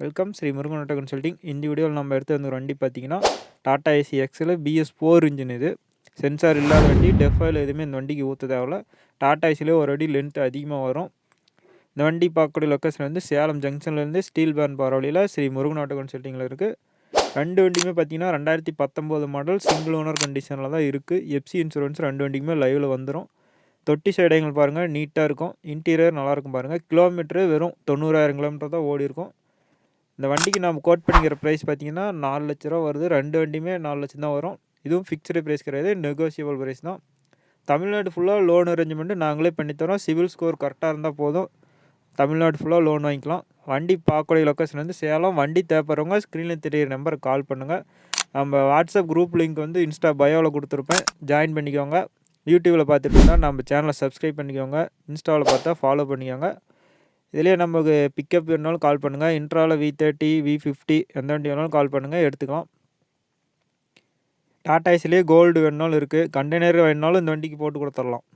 Welcome Shri Murugan auto consulting இந்த வீடியோவில் நம்ம எடுத்து வந்து ஒரு வண்டி பார்த்தீங்கன்னா டாடா ஏசி எக்ஸில் பிஎஸ் ஃபோர் இன்ஜின் இது. சென்சார் இல்லாத வண்டி டெஃபாயில் எதுவுமே இந்த வண்டிக்கு ஊற்ற தேவையில்ல. டாடா ஏசிலே ஒரு அடி லென்த் அதிகமாக வரும். இந்த வண்டி பார்க்கக்கூடிய லொக்கேஷன் வந்து சேலம் ஜங்ஷன்லேருந்து ஸ்டீல் பேன் போகிற வழியில் ஸ்ரீ முருகன் ஆட்டோ கன்சல்டிங்கில் இருக்குது ரெண்டு வண்டியுமே பார்த்தீங்கன்னா ரெண்டாயிரத்தி பத்தொம்போது மாடல் சிங்கிள் ஓனர் கண்டிஷனில் தான் இருக்குது எஃப்சி இன்சூரன்ஸ் ரெண்டு வண்டிக்குமே லைவில் வந்துடும் தொட்டி சைடைங்கள் பாருங்கள் நீட்டாக இருக்கும். இன்டீரியர் நல்லாயிருக்கும் பாருங்கள் கிலோமீட்டரு வெறும் தொண்ணூறாயிரம் கிலோமீட்டர் தான் ஓடி இருக்கும் இந்த வண்டிக்கு நம்ம கோட் பண்ணிக்கிற ப்ரைஸ் பார்த்தீங்கன்னா நாலு லட்ச ரூபா வருது. ரெண்டு வண்டியுமே நாலு லட்சம் தான் வரும். இதுவும் ஃபிக்ஸ்டு ப்ரைஸ் கிடையாது. நெகோசியபிள் ப்ரைஸ் தான். தமிழ்நாடு ஃபுல்லாக லோன் அரேஞ்ச்மெண்ட்டு நாங்களே பண்ணித்தரோம் சிவில் ஸ்கோர் கரெக்டாக இருந்தால் போதும். தமிழ்நாடு ஃபுல்லாக லோன் வாங்கிக்கலாம். வண்டி பார்க்கக்கூடிய லொக்கேஷன் வந்து சேலம். வண்டி தேவைப்படுறவங்க ஸ்க்ரீனில் தெரியிற நம்பருக்கு கால் பண்ணுங்கள் நம்ம வாட்ஸ்அப் குரூப் லிங்க் வந்து இன்ஸ்டா பயோவில் கொடுத்துருப்பேன். ஜாயின் பண்ணிக்கோங்க. யூடியூப்பில் பார்த்துட்டு இருந்தால் நம்ம சேனலை சப்ஸ்கிரைப் பண்ணிக்கோங்க. இன்ஸ்டாவில் பார்த்தா ஃபாலோ பண்ணிக்கோங்க. இதுலேயே நமக்கு பிக்கப் வேணாலும் கால் பண்ணுங்கள் இன்ட்ராவில் வி தேர்ட்டி வி ஃபிஃப்டி எந்த வண்டி வேணாலும் கால் பண்ணுங்கள் எடுத்துக்கலாம். டாடா ஏசிலே கோல்டு வேணுனாலும் இருக்குது கண்டெய்னர் வேணுனாலும் இந்த வண்டிக்கு போட்டு கொடுத்துடலாம்.